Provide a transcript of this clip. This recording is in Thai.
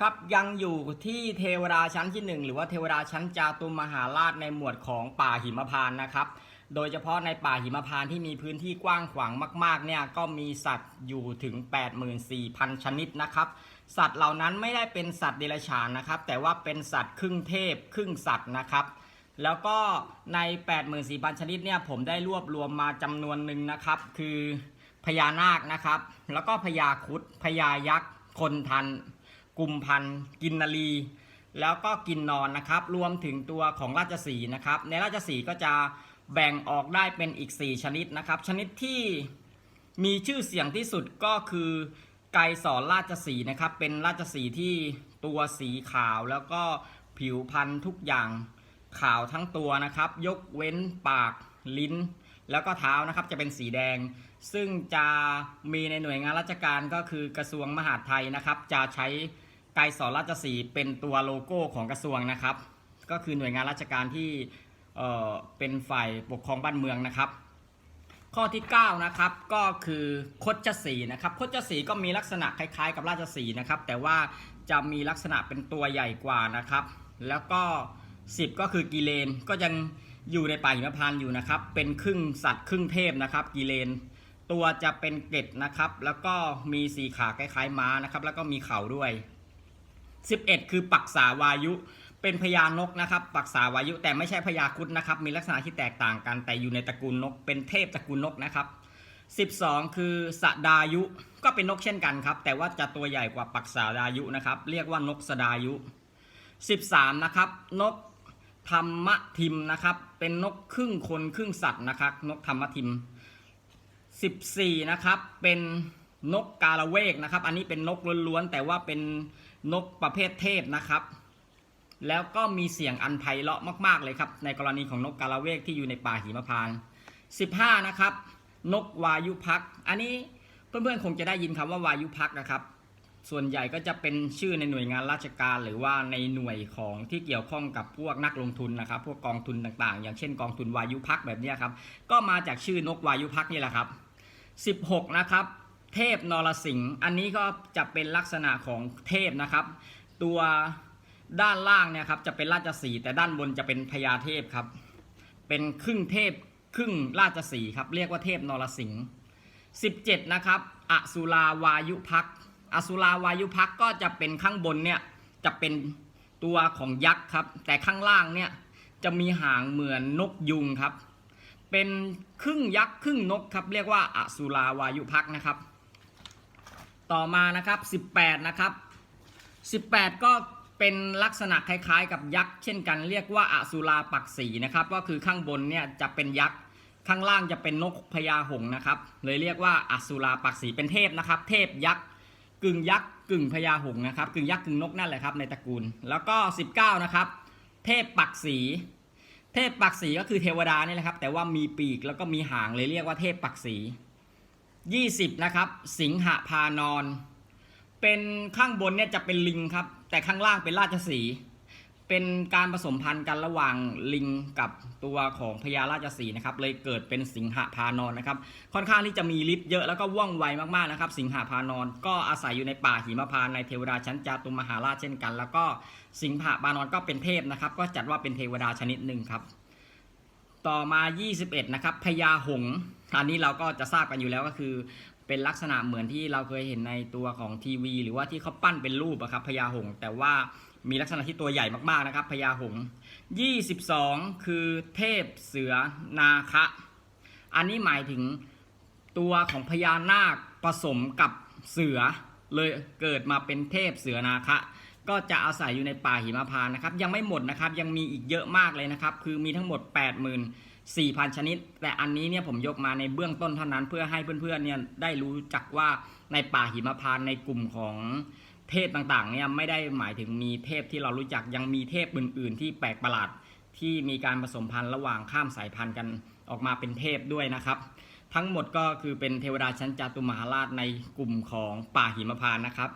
ครับยังอยู่ที่เทวดาชั้นที่หนึ่งหรือว่าเทวดาชั้นจาตุมหาราชในหมวดของป่าหิมพานต์นะครับ โดยเฉพาะในป่าหิมพานต์ที่มีพื้นที่กว้างขวางมากๆเนี่ยก็มีสัตว์อยู่ถึง 84,000 ชนิดนะครับ สัตว์เหล่านั้นไม่ได้เป็นสัตว์เดรัจฉานนะครับ แต่ว่าเป็นสัตว์ครึ่งเทพครึ่งสัตว์นะครับแล้วก็ใน 84,000 ชนิดเนี่ยผมได้รวบรวมมาจำนวนหนึ่งนะครับ คือพญานาคนะครับ แล้วก็พญาคุดพญายักษ์คนทัน กุมพันธ์กินนารีแล้วก็กินนอนนะครับ รวมถึงตัวของราชสีนะครับ ในราชสีก็จะแบ่งออกได้เป็นอีก 4 ชนิดนะครับ ชนิดที่มีชื่อเสียงที่สุดก็คือไกรสอนราชสีนะครับ เป็นราชสีที่ตัวสีขาวแล้วก็ผิวพรรณทุกอย่างขาวทั้งตัวนะครับ ยกเว้นปากลิ้น แล้วก็เท้านะครับจะเป็นสีแดง ซึ่งจะมีในหน่วยงานราชการก็คือกระทรวงมหาดไทยนะครับ จะใช้ ไกรสอนราชสีเป็นตัวโลโก้ของกระทรวงนะครับ ก็คือหน่วยงานราชการที่เอ่อเป็นฝ่ายปกครองบ้านเมืองนะครับ ข้อที่9นะครับก็คือคดชสีนะครับคดชสีก็มีลักษณะคล้ายๆ กับราชสีนะครับ แต่ว่าจะมีลักษณะเป็นตัวใหญ่กว่านะครับ แล้วก็ 10 ก็คือกิเลนก็ยังอยู่ในป่าหิมพานต์อยู่นะครับ เป็นครึ่งสัตว์ครึ่งเทพนะครับกิเลนตัวจะเป็นเกล็ดนะครับ แล้วก็มีสีขาคล้ายๆม้านะครับ แล้วก็มีเข่าด้วย 11 คือปักษาวายุ เป็นพญานกนะครับ ปักษาวายุแต่ไม่ใช่พญาคุดนะครับ มีลักษณะที่แตกต่างกัน แต่อยู่ในตระกูลนก เป็นเทพตระกูลนกนะครับ 12 คือสดายุ ก็เป็นนกเช่นกันครับ แต่ว่าจะตัวใหญ่กว่าปักษาดายุนะครับ เรียกว่านกสดายุ 13 นะครับ นกธรรมทิมนะครับ เป็นนกครึ่งคนครึ่งสัตว์นะครับ นกธรรมทิม 14 นะครับ เป็นนกกาละเวกนะครับ อันนี้เป็นนกล้วนๆแต่ว่าเป็น นกประเภทเทพนะครับ แล้วก็มีเสียงอันไพเราะมาก ๆ เลยครับ ในกรณีของนกกาละเวกที่อยู่ในป่าหิมพานต์15 นะครับ นกวายุพัก อันนี้เพื่อนๆคงจะได้ยินคำว่าวายุพักนะครับ ส่วนใหญ่ก็จะเป็นชื่อในหน่วยงานราชการหรือว่าในหน่วยของที่เกี่ยวข้องกับพวกนักลงทุนนะครับ พวกกองทุนต่างๆ อย่างเช่นกองทุนวายุพักแบบนี้ครับ ก็มาจากชื่อนกวายุพักนี่แหละครับ 16 นะครับ เทพนรสิงห์อันนี้ก็จะเป็นลักษณะของเทพนะครับ ตัวด้านล่างเนี่ยครับจะเป็นราชสีห์แต่ด้านบนจะเป็นพญาเทพครับ เป็นครึ่งเทพครึ่งราชสีห์ครับ เรียกว่าเทพนรสิงห์17 นะครับอสุราวายุพักอสุราวายุพักก็จะเป็นข้างบนเนี่ยจะเป็นตัวของยักษ์ครับ แต่ข้างล่างเนี่ยจะมีหางเหมือนนกยุงครับ เป็นครึ่งยักษ์ครึ่งนกครับ เรียกว่าอสุราวายุพักนะครับ ต่อมานะครับ 18 นะครับ 18 ก็เป็นลักษณะคล้ายๆ กับยักษ์เช่นกันเรียกว่าอสุราปักษีนะครับก็คือข้างบนเนี่ยจะเป็นยักษ์ข้างล่างจะเป็นนกพญาหงนะครับ เลยเรียกว่าอสุราปักษีเป็นเทพนะครับ เทพยักษ์กึ่งยักษ์กึ่งพญาหงนะครับกึ่งยักษ์กึ่งนกนั่นแหละครับในตระกูล แล้วก็ 19 นะครับ เทพปักษีเทพปักษีก็คือเทวดานี่แหละครับ แต่ว่ามีปีกแล้วก็มีหางเลยเรียกว่าเทพปักษี 20 นะครับ สิงหพานอนเป็นข้างบนเนี่ยจะเป็นลิงครับ แต่ข้างล่างเป็นราชสี เป็นการผสมพันธุ์กันระหว่างลิงกับตัวของพญาราชสีนะครับ เลยเกิดเป็นสิงหพานอนนะครับ ค่อนข้างที่จะมีฤทธิ์เยอะแล้วก็ว่องไวมากๆนะครับ สิงหพานอนก็อาศัยอยู่ในป่าหิมพานในเทวดาชั้นจาตุมหาราชเช่นกัน แล้วก็สิงหพานอนก็เป็นเทพนะครับ ก็จัดว่าเป็นเทวดาชนิดหนึ่งครับ ต่อมา 21 นะครับพญาหงส์อันนี้เราก็จะทราบกันอยู่แล้วก็คือ เป็นลักษณะเหมือนที่เราเคยเห็นในตัวของทีวี หรือว่าที่เขาปั้นเป็นรูปอะครับพญาหงส์แต่ว่ามีลักษณะที่ตัวใหญ่มากๆนะครับพญาหงส์22 คือเทพเสือนาคะ อันนี้หมายถึงตัวของพญานาคผสมกับเสือเลยเกิดมาเป็นเทพเสือนาคะ ก็จะอาศัยอยู่ในป่าหิมพานต์นะครับ ยังไม่หมดนะครับยังมีอีกเยอะมากเลยนะครับ คือมีทั้งหมด 84,000 ชนิด แต่อันนี้เนี่ยผมยกมาในเบื้องต้นเท่านั้น เพื่อให้เพื่อนๆเนี่ยได้รู้จักว่าในป่าหิมพานต์ในกลุ่มของเทพต่างๆเนี่ยไม่ได้หมายถึงมีเทพที่เรารู้จักยังมีเทพอื่น ๆ ที่แปลกประหลาดที่มีการผสมพันธุ์ระหว่างข้ามสายพันธุ์กันออกมาเป็นเทพด้วยนะครับ ทั้งหมดก็คือเป็นเทวดาชั้นจาตุมหาราชในกลุ่มของป่าหิมพานต์นะครับ